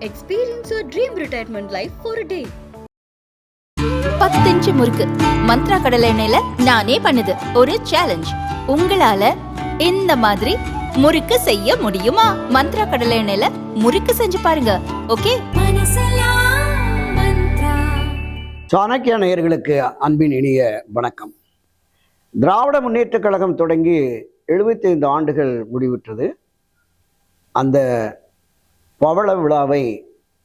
Experience your dream retirement life for a day. பத்தஞ்சு முறுக்கு. மந்த்ரா கடலை எண்ணெயில நானே பண்ணுது. ஒரு சேலஞ்ச் உங்களால இந்த மாதிரி முறுக்கு செய்ய முடியுமா? மந்த்ரா கடலை எண்ணெயில முறுக்கு செஞ்சு பாருங்க. ஓகே சாணக்கிய நேயர்களுக்கு அன்பின் இனிய வணக்கம். திராவிட முன்னேற்றக் கழகம் தொடங்கி 75 ஆண்டுகள் முடிவுற்றது. அந்த பவள விழாவை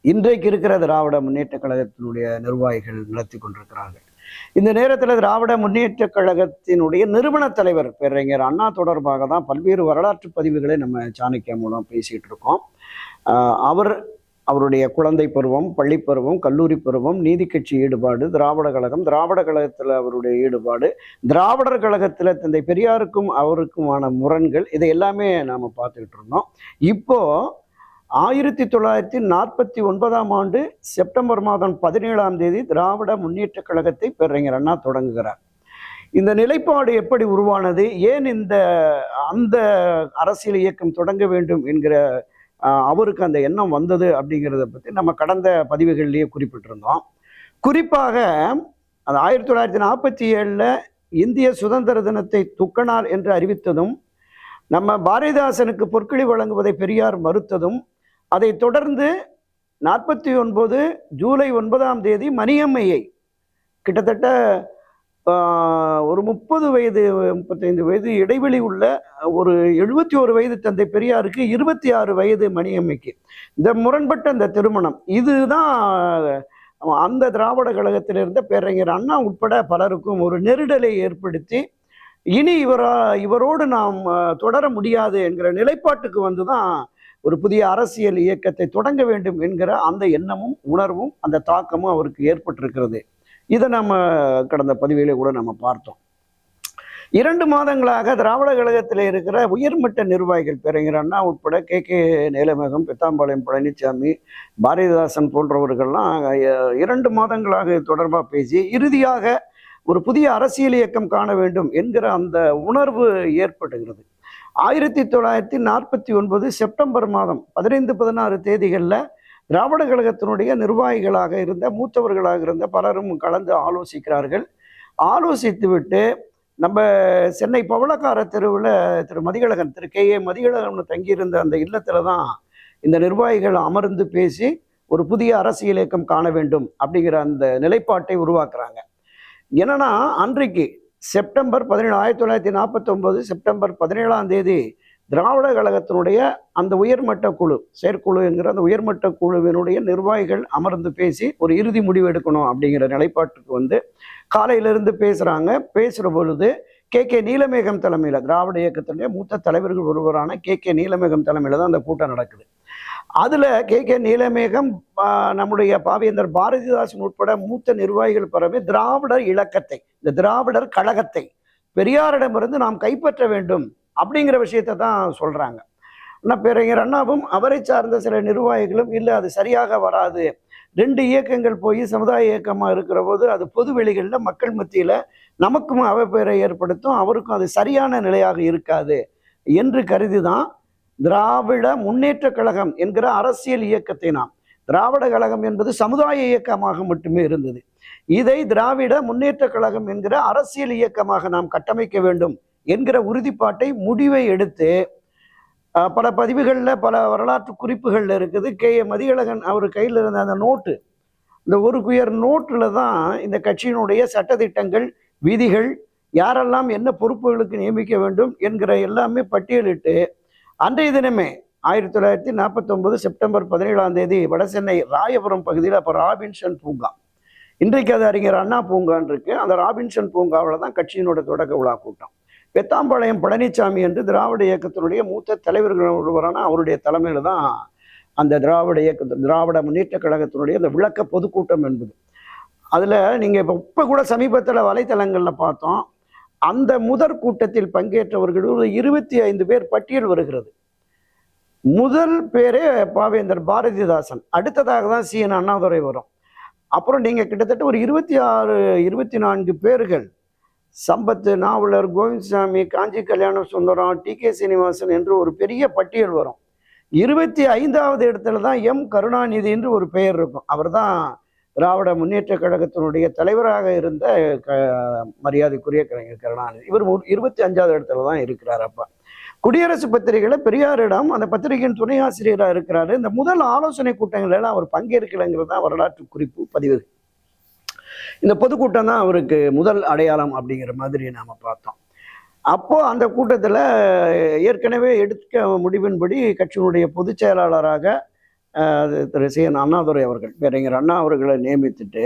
இன்றைக்கு இருக்கிற திராவிட முன்னேற்றக் கழகத்தினுடைய நிர்வாகிகள் நடத்தி கொண்டிருக்கிறார்கள். இந்த நேரத்தில் திராவிட முன்னேற்றக் கழகத்தினுடைய நிறுவன தலைவர் பேரறிஞர் அண்ணா தொடர்பாக தான் பல்வேறு வரலாற்று பதிவுகளை நம்ம சாணக்கியா மூலம் பேசிகிட்டு இருக்கோம். அவர் அவருடைய குழந்தை பருவம் பள்ளி பருவம் கல்லூரி பருவம் நீதி கட்சி ஈடுபாடு திராவிட கழகம் திராவிட கழகத்தில் அவருடைய ஈடுபாடு திராவிடர் கழகத்தில் தந்தை பெரியாருக்கும் அவருக்குமான முரண்கள் இதை எல்லாமே நாம் பார்த்துக்கிட்டு இருந்தோம். இப்போது ஆயிரத்தி தொள்ளாயிரத்தி நாற்பத்தி ஒன்பதாம் ஆண்டு செப்டம்பர் மாதம் பதினேழாம் தேதி திராவிட முன்னேற்றக் கழகத்தை பேரறிஞர் அண்ணா தொடங்குகிறார். இந்த நிலைப்பாடு எப்படி உருவானது? ஏன் இந்த அந்த அரசியல் இயக்கம் தொடங்க வேண்டும் என்கிற அவருக்கு அந்த எண்ணம் வந்தது அப்படிங்கிறத பற்றி நம்ம கடந்த பதிவுகள்லேயே குறிப்பிட்டிருந்தோம். குறிப்பாக அது ஆயிரத்தி தொள்ளாயிரத்தி நாற்பத்தி ஏழில் இந்திய சுதந்திர தினத்தை துக்கனார் என்று அறிவித்ததும் நம்ம பாரதிதாசனுக்கு பொற்களி வழங்குவதை பெரியார் மறுத்ததும் அதைத் தொடர்ந்து நாற்பத்தி ஒன்பது ஜூலை ஒன்பதாம் தேதி மணியம்மையை கிட்டத்தட்ட ஒரு முப்பது வயது முப்பத்தைந்து வயது இடைவெளி உள்ள ஒரு எழுபத்தி ஒரு வயது தந்தை பெரியாருக்கு இருபத்தி ஆறு வயது மணியம்மைக்கு. இந்த முரண்பட்ட அந்த திருமணம் இதுதான் அந்த திராவிட கழகத்தில் இருந்த பேரறிஞர் அண்ணா உட்பட பலருக்கும் ஒரு நெருடலை ஏற்படுத்தி இனி இவரா இவரோடு நாம் தொடர முடியாது என்கிற நிலைப்பாட்டுக்கு வந்து தான் ஒரு புதிய அரசியல் இயக்கத்தை தொடங்க வேண்டும் என்கிற அந்த எண்ணமும் உணர்வும் அந்த தாக்கமும் அவருக்கு ஏற்பட்டிருக்கிறது. இதை நம்ம கடந்த பதிவிலே கூட நம்ம பார்த்தோம். இரண்டு மாதங்களாக திராவிட கழகத்தில் இருக்கிற உயர்மட்ட நிர்வாகிகள் பேரறிஞர் அண்ணா உட்பட கே. கே. நீலமேகம் பெத்தாம்பாளையம் பழனிசாமி பாரதிதாசன் போன்றவர்கள்லாம் இரண்டு மாதங்களாக தொடர்பாக பேசி இறுதியாக ஒரு புதிய அரசியல் இயக்கம் காண வேண்டும் என்கிற அந்த உணர்வு ஏற்படுகிறது ஆயிரத்தி தொள்ளாயிரத்தி நாற்பத்தி ஒன்பது செப்டம்பர் மாதம் பதினைந்து பதினாறு தேதிகளில் திராவிட கழகத்தினுடைய நிர்வாகிகளாக இருந்த மூத்தவர்களாக இருந்த பலரும் கலந்து ஆலோசிக்கிறார்கள். ஆலோசித்துவிட்டு நம்ம சென்னை பவளக்கார தெருவில் திரு மதிகழகன் திரு கே ஏ மதிகழகன் தங்கியிருந்த அந்த இல்லத்தில் தான் இந்த நிர்வாகிகள் அமர்ந்து பேசி ஒரு புதிய அரசியல் இயக்கம் காண வேண்டும் அப்படிங்கிற அந்த நிலைப்பாட்டை உருவாக்குறாங்க. என்னன்னா அன்றைக்கு செப்டம்பர் பதினேழு ஆயிரத்தி தொள்ளாயிரத்தி நாற்பத்தொம்போது செப்டம்பர் பதினேழாம் தேதி திராவிட கழகத்தினுடைய அந்த உயர்மட்ட குழு செயற்குழு என்கிற அந்த உயர்மட்ட குழுவினுடைய நிர்வாகிகள் அமர்ந்து பேசி ஒரு இறுதி முடிவு எடுக்கணும் அப்படிங்கிற நிலைப்பாட்டுக்கு வந்து காலையிலிருந்து பேசுகிறாங்க பேசுகிற பொழுது கே கே நீலமேகம் தலைமையில் திராவிட இயக்கத்தினுடைய மூத்த தலைவர்கள் ஒருவரான கே கே நீலமேகம் தலைமையில் தான் அந்த கூட்டம் நடக்குது. அதில் கே கே நீலமேகம் நம்முடைய பாவேந்தர் பாரதிதாசன் உட்பட மூத்த நிர்வாகிகள் பரவே திராவிடர் இலக்கத்தை இந்த திராவிடர் கழகத்தை பெரியாரிடமிருந்து நாம் கைப்பற்ற வேண்டும் அப்படிங்கிற விஷயத்தை தான் சொல்கிறாங்க ஆனால் பேரறிஞர் அண்ணாவும் அவரை சார்ந்த சில நிர்வாகிகளும் இல்லை அது சரியாக வராது. ரெண்டு இயக்கங்கள் போய் சமுதாய இயக்கமாக இருக்கிற போது அது பொது வெளிகளில் மக்கள் மத்தியில் நமக்கும் அவப்பெயரை ஏற்படுத்தும் அவருக்கும் அது சரியான நிலையாக இருக்காது என்று கருதி தான் திராவிட முன்னேற்ற கழகம் என்கிற அரசியல் இயக்கத்தை நாம் திராவிட கழகம் என்பது சமுதாய இயக்கமாக மட்டுமே இருந்தது. இதை திராவிட முன்னேற்ற கழகம் என்கிற அரசியல் இயக்கமாக நாம் கட்டமைக்க வேண்டும் என்கிற உறுதிப்பாட்டை முடிவை எடுத்து பல பதிவுகளில் பல வரலாற்று குறிப்புகளில் இருக்குது. கே. ஏ. மதியழகன் அவர் கையில் இருந்த அந்த நோட்டு இந்த ஒரு குயர் நோட்டில் தான் இந்த கட்சியினுடைய சட்டத்திட்டங்கள் விதிகள் யாரெல்லாம் என்ன பொறுப்புகளுக்கு நியமிக்க வேண்டும் என்கிற எல்லாமே பட்டியலிட்டு அன்றைய தினமே ஆயிரத்தி தொள்ளாயிரத்தி நாற்பத்தொம்பது செப்டம்பர் பதினேழாம் தேதி வடசென்னை ராயபுரம் பகுதியில் அப்போ ராபின்சன் பூங்கா. இன்றைக்கு அது அறிஞர் அண்ணா பூங்கான் இருக்கு. அந்த ராபின்சன் பூங்காவில் தான் கட்சியினோட தொடக்க விழா கூட்டம். பெத்தாம்பாளையம் பழனிசாமி என்று திராவிட இயக்கத்தினுடைய மூத்த தலைவர்கள் ஒருவரான அவருடைய தலைமையில் தான் அந்த திராவிட இயக்க திராவிட முன்னேற்ற கழகத்தினுடைய அந்த விளக்க பொதுக்கூட்டம் என்பது. அதில் நீங்கள் இப்போ இப்போ கூட சமீபத்தில் வலைத்தளங்களில் பார்த்தோம். அந்த முதற் கூட்டத்தில் பங்கேற்றவர்கள் ஒரு இருபத்தி ஐந்து பேர் பட்டியல் வருகிறது. முதல் பேரே பாவேந்தர் பாரதிதாசன். அடுத்ததாக தான் சி. என். அண்ணாதுரை வரும். அப்புறம் நீங்கள் கிட்டத்தட்ட ஒரு இருபத்தி ஆறு இருபத்தி நான்கு பேர்கள் சம்பத்து நாவலர் கோவிந்தசாமி காஞ்சி கல்யாண சுந்தரம் டி. கே. சீனிவாசன் என்று ஒரு பெரிய பட்டியல் வரும். இருபத்தி ஐந்தாவது இடத்துல தான் எம். கருணாநிதி என்று ஒரு பெயர் இருக்கும். அவர்தான் திராவிட முன்னேற்ற கழகத்தினுடைய தலைவராக இருந்த க மரியாதைக்குரிய கலைஞர் கருணாநிதி. இவர் இருபத்தி அஞ்சாவது இடத்துல தான் இருக்கிறார் அப்பா. குடியரசு பத்திரிகையில் பெரியாரிடம் அந்த பத்திரிகையின் துணை ஆசிரியராக இருக்கிறாரு. இந்த முதல் ஆலோசனை கூட்டங்களில் அவர் பங்கேற்கலைங்கிறது தான் வரலாற்று குறிப்பு பதிவு. இந்த பொதுக்கூட்டம் தான் அவருக்கு முதல் அடையாளம் அப்படிங்கிற மாதிரி நாம் பார்த்தோம். அப்போது அந்த கூட்டத்தில் ஏற்கனவே எடுக்க முடிவின்படி கட்சியினுடைய பொதுச் செயலாளராக திரு சி என் அண்ணாதுரை அவர்கள். பேரறிஞர் அண்ணா அவர்களை நியமித்துட்டு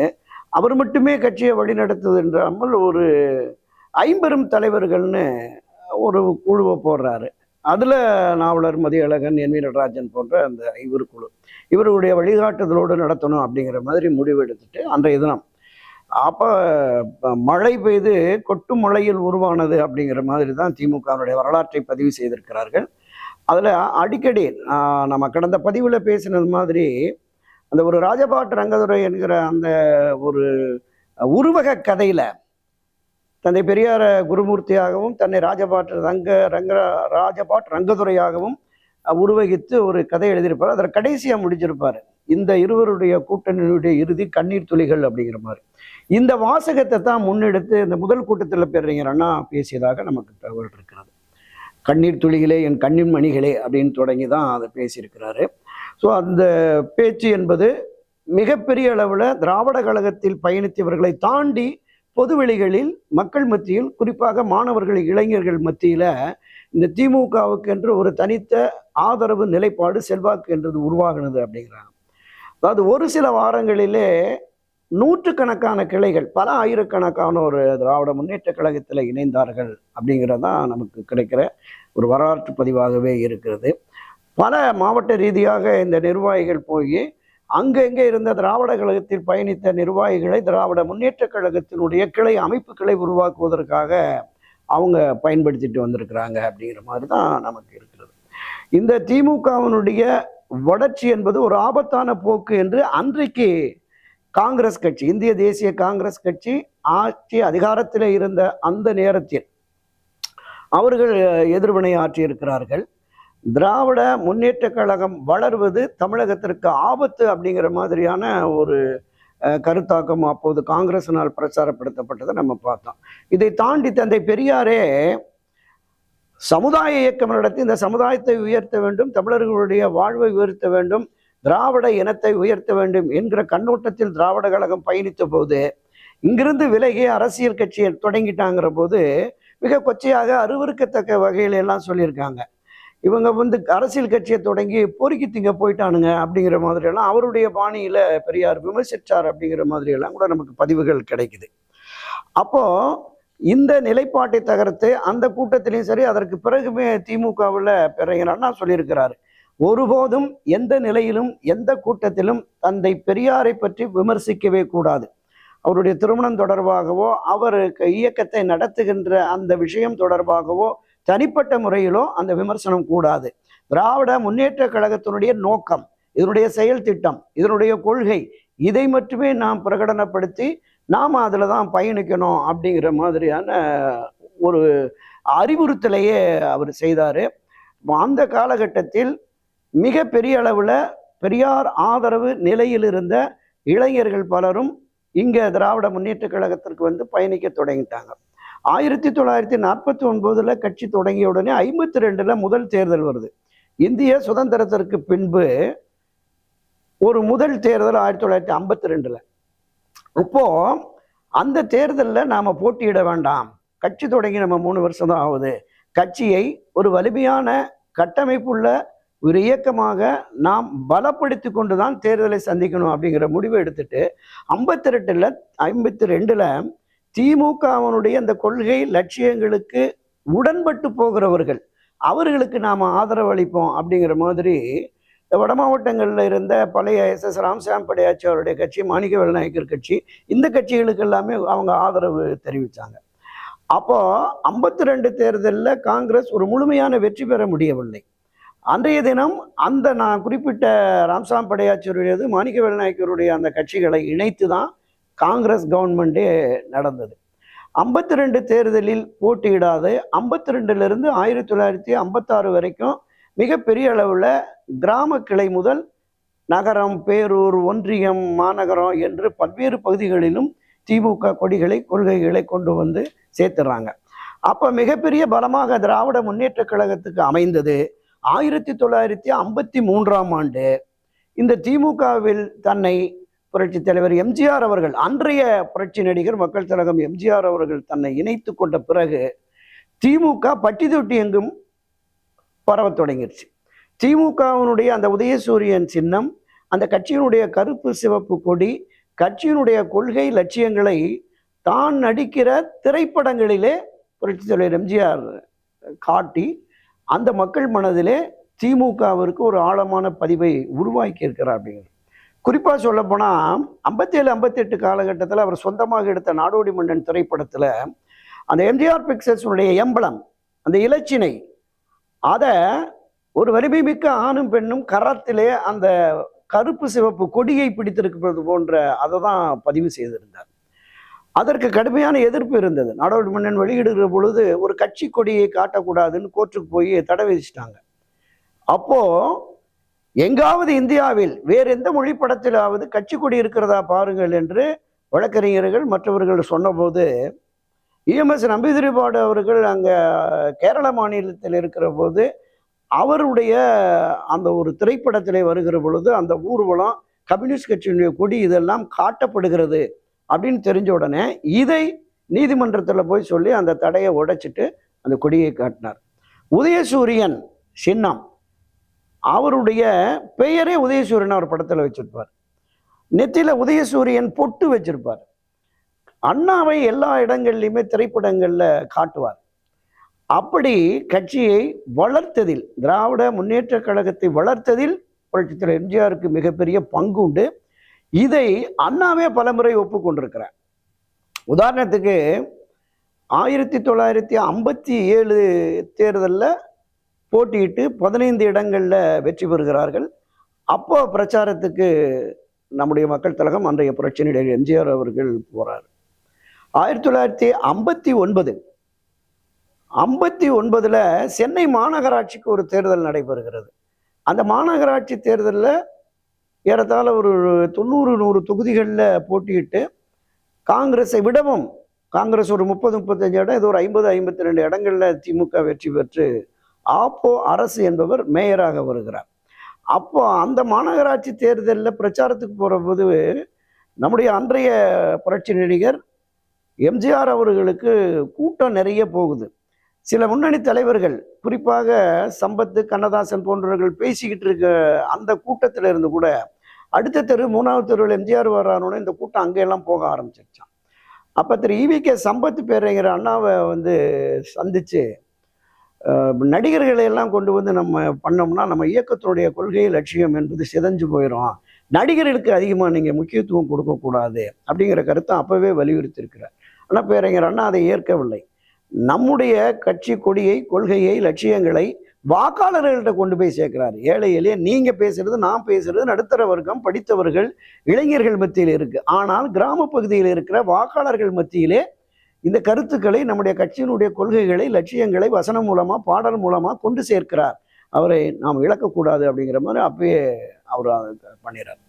அவர் மட்டுமே கட்சியை வழிநடத்துவது என்றாமல் ஒரு ஐம்பெரும் தலைவர்கள்னு ஒரு குழுவை போடுறாரு. அதில் நாவலர் மதியழகன் என் வி நடராஜன் போன்ற அந்த ஐவர் குழு. இவருடைய வழிகாட்டுதலோடு நடத்தணும் அப்படிங்கிற மாதிரி முடிவு எடுத்துட்டு அன்றைய தினம். அப்போ மழை பெய்து கொட்டு மழையில் உருவானது அப்படிங்கிற மாதிரி தான் திமுகவினுடைய வரலாற்றை பதிவு செய்திருக்கிறார்கள். அதில் அடிக்கடி நம்ம கடந்த பதிவில் பேசினது மாதிரி அந்த ஒரு ராஜபாட் ரங்கதுரை என்கிற அந்த ஒரு உருவக கதையில் தந்தை பெரியார குருமூர்த்தியாகவும் தன்னை ராஜபாட்டு ரங்க ரங்க ராஜபாட் ரங்கதுரையாகவும் உருவகித்து ஒரு கதை எழுதியிருப்பார். அதில் கடைசியாக முடிச்சிருப்பார் இந்த இருவருடைய கூட்டணியுடைய இறுதி கண்ணீர் துளிகள் அப்படிங்கிற மாதிரி. இந்த வாசகத்தை தான் முன்னெடுத்து இந்த முதல் கூட்டத்தில் பெறீங்க அண்ணா பேசியதாக நமக்கு தகவல் இருக்கிறது. கண்ணீர் துளிகளே என் கண்ணின் மணிகளே அப்படின்னு தொடங்கி தான் அதை பேசியிருக்கிறாரு. ஸோ அந்த பேச்சு என்பது மிகப்பெரிய அளவில் திராவிட கழகத்தில் பயணித்தவர்களை தாண்டி பொதுவெளிகளில் மக்கள் மத்தியில் குறிப்பாக மாணவர்கள் இளைஞர்கள் மத்தியில் இந்த திமுகவுக்கு என்று ஒரு தனித்த ஆதரவு நிலைப்பாடு செல்வாக்கு என்றது உருவாகினது அப்படிங்கிறாங்க. அதாவது ஒரு சில வாரங்களிலே நூற்றுக்கணக்கான கிளைகள் பல ஆயிரக்கணக்கான ஒரு திராவிட முன்னேற்ற கழகத்தில் இணைந்தார்கள் அப்படிங்கிறது தான் நமக்கு கிடைக்கிற ஒரு வரலாற்று பதிவாகவே இருக்கிறது. பல மாவட்ட ரீதியாக இந்த நிர்வாகிகள் போய் அங்கங்கே இருந்த திராவிட கழகத்தில் பயணித்த நிர்வாகிகளை திராவிட முன்னேற்ற கழகத்தினுடைய கிளை அமைப்புகளை உருவாக்குவதற்காக அவங்க பயன்படுத்திட்டு வந்திருக்கிறாங்க அப்படிங்கிற மாதிரி தான் நமக்கு இருக்கிறது. இந்த திமுகவினுடைய வளர்ச்சி என்பது ஒரு ஆபத்தான போக்கு என்று அன்றைக்கு காங்கிரஸ் கட்சி இந்திய தேசிய காங்கிரஸ் கட்சி ஆட்சி அதிகாரத்தில் இருந்த அந்த நேரத்தில் அவர்கள் எதிர்வினை ஆற்றியிருக்கிறார்கள். திராவிட முன்னேற்ற கழகம் வளர்வது தமிழகத்திற்கு ஆபத்து அப்படிங்கிற மாதிரியான ஒரு கருத்தாக்கம் அப்போது காங்கிரஸினால் பிரச்சாரப்படுத்தப்பட்டதை நம்ம பார்த்தோம். இதை தாண்டி தந்தை பெரியாரே சமுதாய இயக்கம் நடத்தி இந்த சமுதாயத்தை உயர்த்த வேண்டும் தமிழர்களுடைய வாழ்வை உயர்த்த வேண்டும் திராவிட இனத்தை உயர்த்த வேண்டும் என்கிற கண்ணோட்டத்தில் திராவிட கழகம் பயணித்த போது இங்கிருந்து விலகி அரசியல் கட்சியை தொடங்கிட்டாங்கிற போது மிக கொச்சையாக அருவருக்கத்தக்க வகையில எல்லாம் சொல்லியிருக்காங்க. இவங்க வந்து அரசியல் கட்சியை தொடங்கி பொறுக்கி திங்க போயிட்டானுங்க அப்படிங்கிற மாதிரி எல்லாம் அவருடைய பாணியில பெரியார் விமர்சிச்சார் அப்படிங்கிற மாதிரி எல்லாம் கூட நமக்கு பதிவுகள் கிடைக்குது. அப்போ இந்த நிலைப்பாட்டை தகர்த்து அந்த கூட்டத்திலையும் சரி அதற்கு பிறகுமே திமுகவில் பிறகு அண்ணா சொல்லியிருக்கிறாரு. ஒருபோதும் எந்த நிலையிலும் எந்த கூட்டத்திலும் தந்தை பெரியாரை பற்றி விமர்சிக்கவே கூடாது. அவருடைய திருமணம் தொடர்பாகவோ அவர் இயக்கத்தை நடத்துகின்ற அந்த விஷயம் தொடர்பாகவோ தனிப்பட்ட முறையிலோ அந்த விமர்சனம் கூடாது. திராவிட முன்னேற்ற கழகத்தினுடைய நோக்கம் இதனுடைய செயல் திட்டம் இதனுடைய கொள்கை இதை மட்டுமே நாம் பிரகடனப்படுத்தி நாம் அதில் தான் பயணிக்கணும் அப்படிங்கிற மாதிரியான ஒரு அறிவுறுத்தலையே அவர் செய்தார். அந்த காலகட்டத்தில் மிக பெரிய அளவில் பெரியார் ஆதரவு நிலையில் இருந்த இளைஞர்கள் பலரும் இங்கே திராவிட முன்னேற்ற கழகத்திற்கு வந்து பயணிக்க தொடங்கிட்டாங்க. ஆயிரத்தி தொள்ளாயிரத்தி நாற்பத்தி ஒன்பதில் கட்சி தொடங்கிய உடனே ஐம்பத்தி ரெண்டில் முதல் தேர்தல் வருது. இந்திய சுதந்திரத்திற்கு பின்பு ஒரு முதல் தேர்தல் ஆயிரத்தி தொள்ளாயிரத்தி ஐம்பத்தி ரெண்டில். இப்போது அந்த தேர்தலில் நாம் போட்டியிட வேண்டாம். கட்சி தொடங்கி நம்ம மூணு வருஷம் தான் ஆகுது. கட்சியை ஒரு வலிமையான கட்டமைப்புள்ள ஒரு இயக்கமாக நாம் பலப்படுத்தி கொண்டு தான் தேர்தலை சந்திக்கணும் அப்படிங்கிற முடிவை எடுத்துட்டு ஐம்பத்தி ரெண்டில் ஐம்பத்தி ரெண்டில் திமுகவனுடைய அந்த கொள்கை லட்சியங்களுக்கு உடன்பட்டு போகிறவர்கள் அவர்களுக்கு நாம் ஆதரவு அளிப்போம் அப்படிங்கிற மாதிரி வட மாவட்டங்களில் இருந்த பழைய எஸ் எஸ் ராம்சாம் படையாச்சி அவருடைய கட்சி மாணிக்க வேலநாயக்கர் கட்சி இந்த கட்சிகளுக்கு எல்லாமே அவங்க ஆதரவு தெரிவித்தாங்க அப்போ ஐம்பத்தி ரெண்டு தேர்தலில் காங்கிரஸ் ஒரு முழுமையான வெற்றி பெற முடியவில்லை. அன்றைய தினம் அந்த நான் குறிப்பிட்ட ராம்சாம் படையாச்சியருடையது மாணிக்க நாயக்கருடைய அந்த கட்சிகளை இணைத்து தான் காங்கிரஸ் கவர்மெண்ட்டே நடந்தது. ஐம்பத்தி ரெண்டு தேர்தலில் போட்டியிடாது ஐம்பத்தி ரெண்டுலேருந்து ஆயிரத்தி தொள்ளாயிரத்தி ஐம்பத்தாறு வரைக்கும் மிகப்பெரிய அளவில் கிராம கிளை முதல் நகரம் பேரூர் ஒன்றியம் மாநகரம் என்று பல்வேறு பகுதிகளிலும் திமுக கொடிகளை கொள்கைகளை கொண்டு வந்து சேர்த்துறாங்க. அப்போ மிகப்பெரிய பலமாக திராவிட முன்னேற்ற கழகத்துக்கு அமைந்தது ஆயிரத்தி தொள்ளாயிரத்தி ஐம்பத்தி மூன்றாம் ஆண்டு இந்த திமுகவில் தன்னை புரட்சி தலைவர் எம்ஜிஆர் அவர்கள் அன்றைய புரட்சி நடிகர் மக்கள் திலகம் எம்ஜிஆர் அவர்கள் தன்னை இணைத்து கொண்ட பிறகு திமுக பட்டி தொட்டி எங்கும் பரவத் தொடங்கிடுச்சு திமுகவினுடைய அந்த உதயசூரியன் சின்னம் அந்த கட்சியினுடைய கருப்பு சிவப்பு கொடி கட்சியினுடைய கொள்கை லட்சியங்களை தான் நடிக்கிற திரைப்படங்களிலே புரட்சி தலைவர் எம்ஜிஆர் காட்டி அந்த மக்கள் மனதிலே திமுகவிற்கு ஒரு ஆழமான பதிவை உருவாக்கி இருக்கிறார் அப்படிங்கிறது குறிப்பாக சொல்லப்போனால் ஐம்பத்தேழு ஐம்பத்தெட்டு காலகட்டத்தில் அவர் சொந்தமாக எடுத்த நாடோடி மன்னன் திரைப்படத்தில் அந்த எம்ஜிஆர் பிக்சர்ஸுடைய எம்பளம் அந்த இலச்சினை அதை ஒரு வலிமை மிக்க ஆணும் பெண்ணும் கரத்திலே அந்த கருப்பு சிவப்பு கொடியை பிடித்திருக்கிறது போன்ற அதை தான் பதிவு செய்திருந்தார். அதற்கு கடுமையான எதிர்ப்பு இருந்தது. நாடோடி மன்னன் வெளியிடுகிற பொழுது ஒரு கட்சி கொடியை காட்டக்கூடாதுன்னு கோர்ட்டுக்கு போய் தடை விதிச்சிட்டாங்க. அப்போ எங்காவது இந்தியாவில் வேறு எந்த மொழி படத்திலாவது கட்சி கொடி இருக்கிறதா பாருங்கள் என்று வழக்கறிஞர்கள் மற்றவர்கள் சொன்னபோது இஎம்எஸ் நம்பிதிரிபாடு அவர்கள் அங்கே கேரள மாநிலத்தில் இருக்கிற போது அவருடைய அந்த ஒரு திரைப்படத்திலே வருகிற பொழுது அந்த ஊர்வலம் கம்யூனிஸ்ட் கட்சியினுடைய கொடி இதெல்லாம் காட்டப்படுகிறது. அப்படின்னு தெரிஞ்ச உடனே இதை நீதிமன்றத்தில் போய் சொல்லி அந்த தடையை உடைச்சிட்டு அந்த கொடியை காட்டினார். உதயசூரியன் சின்னம். அவருடைய பெயரே உதயசூரியன் அவர் படத்தில் வச்சிருப்பார். நெத்தியில உதயசூரியன் பொட்டு வச்சிருப்பார். அண்ணாவை எல்லா இடங்கள்லையுமே திரைப்படங்களில் காட்டுவார். அப்படி கட்சியை வளர்த்ததில் திராவிட முன்னேற்ற கழகத்தை வளர்த்ததில் புரட்சித்தலைவர் எம்ஜிஆருக்கு மிகப்பெரிய பங்கு உண்டு. இதை அண்ணாவே பலமுறை ஒப்புக்கொண்டிருக்கிறார். உதாரணத்துக்கு ஆயிரத்தி தொள்ளாயிரத்தி ஐம்பத்தி ஏழு தேர்தலில் போட்டியிட்டு பதினைந்து இடங்களில் வெற்றி பெறுகிறார்கள். அப்போ பிரச்சாரத்துக்கு நம்முடைய மக்கள் தலகம் அன்றைய புரட்சி நடிகர் எம்ஜிஆர் அவர்கள் போகிறார் ஆயிரத்தி தொள்ளாயிரத்தி ஐம்பத்தி ஒன்பது ஐம்பத்தி ஒன்பதில் சென்னை மாநகராட்சிக்கு ஒரு தேர்தல் நடைபெறுகிறது. அந்த மாநகராட்சி தேர்தலில் ஏறத்தாழ ஒரு தொண்ணூறு நூறு தொகுதிகளில் போட்டியிட்டு காங்கிரஸை விடவும் காங்கிரஸ் ஒரு முப்பது முப்பத்தஞ்சு இடம் இது ஒரு ஐம்பது ஐம்பத்தி ரெண்டு இடங்களில் திமுக வெற்றி பெற்று ஆப்போ அரசு என்பவர் மேயராக வருகிறார். அப்போ அந்த மாநகராட்சி தேர்தலில் பிரச்சாரத்துக்கு போகிற போது நம்முடைய அன்றைய புரட்சி நடிகர் எம்ஜிஆர் அவர்களுக்கு கூட்டம் நிறைய போகுது. சில முன்னணி தலைவர்கள் குறிப்பாக சம்பத்து கண்ணதாசன் போன்றவர்கள் பேசிக்கிட்டு இருக்க அந்த கூட்டத்தில் இருந்து கூட அடுத்த தெரு மூணாவது தெருவில் எம்ஜிஆர் வர்றானோட இந்த கூட்டம் அங்கெல்லாம் போக ஆரம்பிச்சிருச்சான் அப்போ Thiru E V K Sampath பேரைங்கிற அண்ணாவை வந்து சந்தித்து நடிகர்களை எல்லாம் கொண்டு வந்து நம்ம பண்ணோம்னா நம்ம இயக்கத்தினுடைய கொள்கை லட்சியம் என்பது சிதஞ்சு போயிடும் நடிகர்களுக்கு அதிகமாக நீங்கள் முக்கியத்துவம் கொடுக்கக்கூடாது அப்படிங்கிற கருத்தை அப்போவே வலியுறுத்தியிருக்கிறார். ஆனால் பேரறிஞர் அண்ணா அதை ஏற்கவில்லை. நம்முடைய கட்சி கொடியை கொள்கையை லட்சியங்களை வாக்காளர்கள்ட்ட கொண்டு போய் சேர்க்கிறார். ஏழை எளிய நீங்க பேசுறது நான் பேசுறது நடுத்தர வர்க்கம் படித்தவர்கள் இளைஞர்கள் மத்தியில் இருக்கு. ஆனால் கிராம பகுதியில் இருக்கிற வாக்காளர்கள் மத்தியிலே இந்த கருத்துக்களை நம்முடைய கட்சியினுடைய கொள்கைகளை லட்சியங்களை வசனம் மூலமா பாடல் மூலமா கொண்டு சேர்க்கிறார். அவரை நாம் இழக்கக்கூடாது அப்படிங்கிற மாதிரி அப்பயே அவர் பண்ணிடுறார்.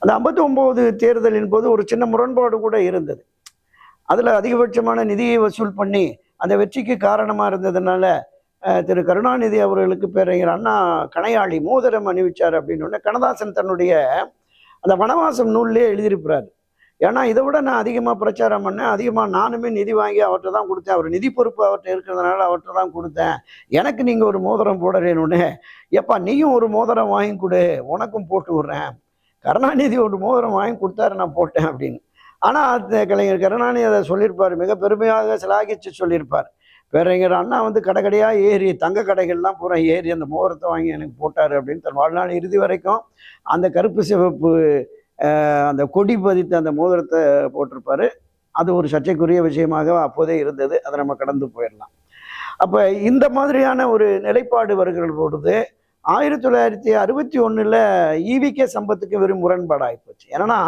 அந்த ஐம்பத்தி ஒன்பது தேர்தலின் போது ஒரு சின்ன முரண்பாடு கூட இருந்தது. அதில் அதிகபட்சமான நிதியை வசூல் பண்ணி அந்த வெற்றிக்கு காரணமாக இருந்ததுனால திரு கருணாநிதி அவர்களுக்கு பேரறிஞர் அண்ணா கணையாளி மோதிரம் அணிவிச்சார் அப்படின்னு உடனே கண்ணதாசன் தன்னுடைய அந்த வனவாசம் நூல்லே எழுதியிருக்கிறார். ஏன்னா இதை விட நான் அதிகமாக பிரச்சாரம் பண்ணேன். அதிகமாக நானுமே நிதி வாங்கி அவர்கிட்ட தான் கொடுத்தேன். அவர் நிதி பொறுப்பு அவர்கிட்ட இருக்கிறதுனால அவர்கிட்ட தான் கொடுத்தேன். எனக்கு நீங்கள் ஒரு மோதிரம் போடுறேன்னு எப்பா நீயும் ஒரு மோதிரம் வாங்கி கொடு. உனக்கும் போட்டு விட்றேன். கருணாநிதி ஒரு மோதிரம் வாங்கி கொடுத்தாரு நான் போட்டேன் அப்படின்னு. ஆனால் கலைஞர் கருணாநிதி அதை சொல்லியிருப்பார். மிக பெருமையாக சிலாகிச்சு சொல்லியிருப்பார். பேரறிஞர் அண்ணா வந்து கடை கடையாக ஏறி தங்க கடைகள்லாம் பூரா ஏறி அந்த மோதிரத்தை வாங்கி எனக்கு போட்டார் அப்படின்னு தன் வாழ்நாள் இறுதி வரைக்கும் அந்த கருப்பு சிவப்பு அந்த கொடி பதித்த அந்த மோதிரத்தை போட்டிருப்பாரு. அது ஒரு சர்ச்சைக்குரிய விஷயமாக அப்போதே இருந்தது. அதை நம்ம கடந்து போயிடலாம். அப்போ இந்த மாதிரியான ஒரு நிலைப்பாடு வருகிற பொழுது ஆயிரத்தி தொள்ளாயிரத்தி அறுபத்தி ஒன்றில் ஈவிகே சம்பத்துக்கு வெறும் முரண்பாடாகி போச்சு. ஏன்னா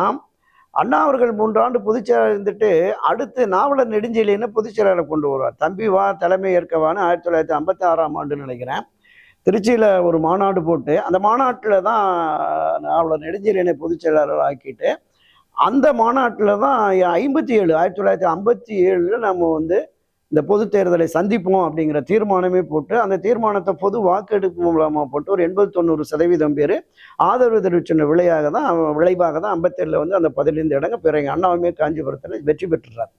அண்ணா அவர்கள் மூன்றாண்டு பொதுச்செயலாளர் இருந்துட்டு அடுத்து நாவலர் நெடுஞ்செழியனை பொதுச்செயலாளர் கொண்டு வருவார். தம்பி வா தலைமை ஏற்கவான்னு ஆயிரத்தி தொள்ளாயிரத்தி ஐம்பத்தி ஆறாம் ஆண்டு நினைக்கிறேன். திருச்சியில் ஒரு மாநாடு போட்டு அந்த மாநாட்டில் தான் நாவலர் அவளை நெடுஞ்செழியனை பொதுச் செயலாளர் ஆக்கிட்டு அந்த மாநாட்டில் தான் ஐம்பத்தி ஏழு ஆயிரத்தி தொள்ளாயிரத்தி ஐம்பத்தி ஏழில் நம்ம வந்து இந்த பொது தேர்தலை சந்திப்போம் அப்படிங்கிற தீர்மானமே போட்டு அந்த தீர்மானத்தை பொது வாக்கெடுப்பு மூலமாக போட்டு ஒரு எண்பது தொண்ணூறு சதவீதம் பேர் ஆதரவு தெரிவிச்சின விளையாக தான் விளைவாக தான் ஐம்பத்தேழில் வந்து அந்த பதினைந்து இடங்க பிறகு அண்ணாவுமே காஞ்சிபுரத்தில் வெற்றி பெற்றுறார்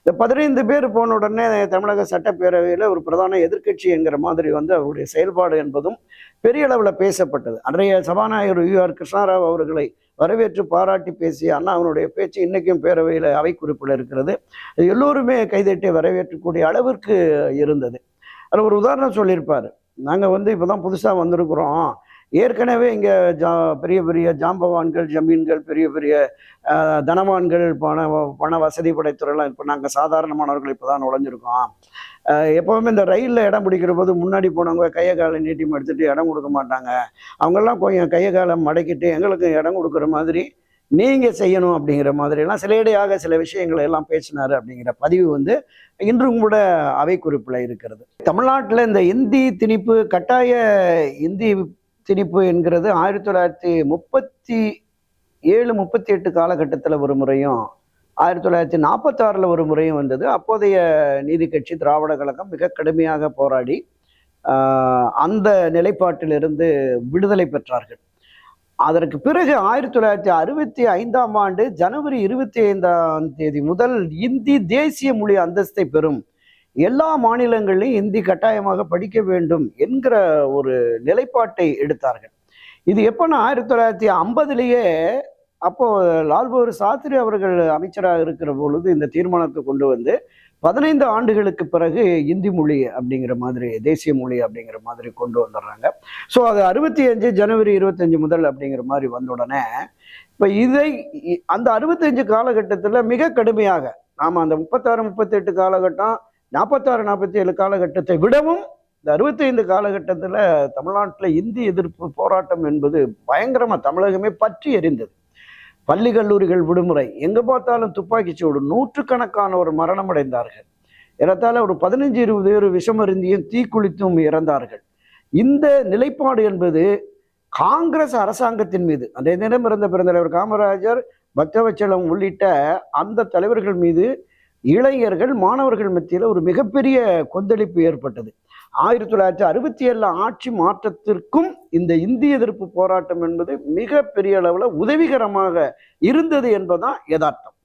இந்த பதினைந்து பேர் போன உடனே தமிழக சட்டப்பேரவையில் ஒரு பிரதான எதிர்கட்சி என்கிற மாதிரி வந்து அவருடைய செயல்பாடு என்பதும் பெரிய அளவில் பேசப்பட்டது. அன்றைய சபாநாயகர் யூ ஆர் கிருஷ்ணாராவ் அவர்களை வரவேற்று பாராட்டி பேசிய அண்ணா அவனுடைய பேச்சு இன்னைக்கும் பேரவையில் அவை குறிப்பில் இருக்கிறது எல்லோருமே கைதட்டி வரவேற்றக்கூடிய அளவிற்கு இருந்தது. அதில் ஒரு உதாரணம் சொல்லியிருப்பார். நாங்கள் வந்து இப்போ தான் புதுசாக வந்திருக்கிறோம். ஏற்கனவே இங்கே ஜா பெரிய பெரிய ஜாம்பவான்கள் ஜமீன்கள் பெரிய பெரிய தனவான்கள் பண பண வசதி படைத்துறையெல்லாம் இப்போ நாங்கள் சாதாரணமானவர்கள் இப்போ தான் நுழைஞ்சிருக்கோம். எப்போவுமே இந்த ரயிலில் இடம் பிடிக்கிற போது முன்னாடி போனவங்க கையை காலை நீட்டி எடுத்துட்டு இடம் கொடுக்க மாட்டாங்க. அவங்கெல்லாம் கொஞ்சம் கையை காலை மடக்கிட்டு எங்களுக்கு இடம் கொடுக்குற மாதிரி நீங்கள் செய்யணும் அப்படிங்கிற மாதிரிலாம் சிலையடையாக சில விஷயங்களை எல்லாம் பேசினார் அப்படிங்கிற பதிவு வந்து இன்றும் கூட அவை குறிப்பில் இருக்கிறது. தமிழ்நாட்டில் இந்த இந்தி திணிப்பு கட்டாய இந்தி திணிப்பு என்கிறது ஆயிரத்தி தொள்ளாயிரத்தி முப்பத்தி ஏழு முப்பத்தி எட்டு காலகட்டத்தில் ஒரு முறையும் ஆயிரத்தி தொள்ளாயிரத்தி நாற்பத்தாறில் ஒரு முறையும் வந்தது. அப்போதைய நீதி கட்சி திராவிட கழகம் மிக கடுமையாக போராடி அந்த நிலைப்பாட்டிலிருந்து விடுதலை பெற்றார்கள். அதற்கு பிறகு ஆயிரத்தி தொள்ளாயிரத்தி அறுபத்தி ஐந்தாம் ஆண்டு ஜனவரி இருபத்தி ஐந்தாம் தேதி முதல் இந்தி தேசிய மொழி அந்தஸ்தை பெறும். எல்லா மாநிலங்களிலும் இந்தி கட்டாயமாக படிக்க வேண்டும் என்கிற ஒரு நிலைப்பாட்டை எடுத்தார்கள். இது எப்போன்னா ஆயிரத்தி தொள்ளாயிரத்தி ஐம்பதுலேயே அப்போது லால் பகதூர் சாஸ்திரி அவர்கள் அமைச்சராக இருக்கிற பொழுது இந்த தீர்மானத்தை கொண்டு வந்து பதினைந்து ஆண்டுகளுக்கு பிறகு இந்தி மொழி அப்படிங்கிற மாதிரி தேசிய மொழி அப்படிங்கிற மாதிரி கொண்டு வந்துடுறாங்க. ஸோ அது அறுபத்தி அஞ்சு ஜனவரி இருபத்தஞ்சு முதல் அப்படிங்கிற மாதிரி வந்த உடனே இப்போ இதை அந்த அறுபத்தஞ்சு காலகட்டத்தில் மிக கடுமையாக நாம் அந்த முப்பத்தாறு முப்பத்தெட்டு காலகட்டம் நாற்பத்தாறு நாற்பத்தி ஏழு காலகட்டத்தை விடவும் இந்த அறுபத்தைந்து காலகட்டத்தில் தமிழ்நாட்டில் இந்தி எதிர்ப்பு போராட்டம் என்பது பயங்கரமாக தமிழகமே பற்றி எரிந்தது. பள்ளி கல்லூரிகள் விடுமுறை. எங்கே பார்த்தாலும் துப்பாக்கி சூடு. நூற்றுக்கணக்கானவர் மரணம் அடைந்தார்கள் ஏறத்தாழ ஒரு பதினஞ்சு இருபது பேர் விஷமருந்தியும் தீக்குளித்தும் இறந்தார்கள். இந்த நிலைப்பாடு என்பது காங்கிரஸ் அரசாங்கத்தின் மீது அந்த தினம் இருந்த பெருந்தலைவர் காமராஜர் பக்தவச்சலம் உள்ளிட்ட அந்த தலைவர்கள் மீது இளைஞர்கள் மாணவர்கள் மத்தியில் ஒரு மிகப்பெரிய கொந்தளிப்பு ஏற்பட்டது. ஆயிரத்தி தொள்ளாயிரத்தி அறுபத்தி ஏழு ஆட்சி மாற்றத்திற்கும் இந்த இந்திய எதிர்ப்பு போராட்டம் என்பது மிக பெரிய அளவில் உதவிகரமாக இருந்தது என்பதுதான் யதார்த்தம்.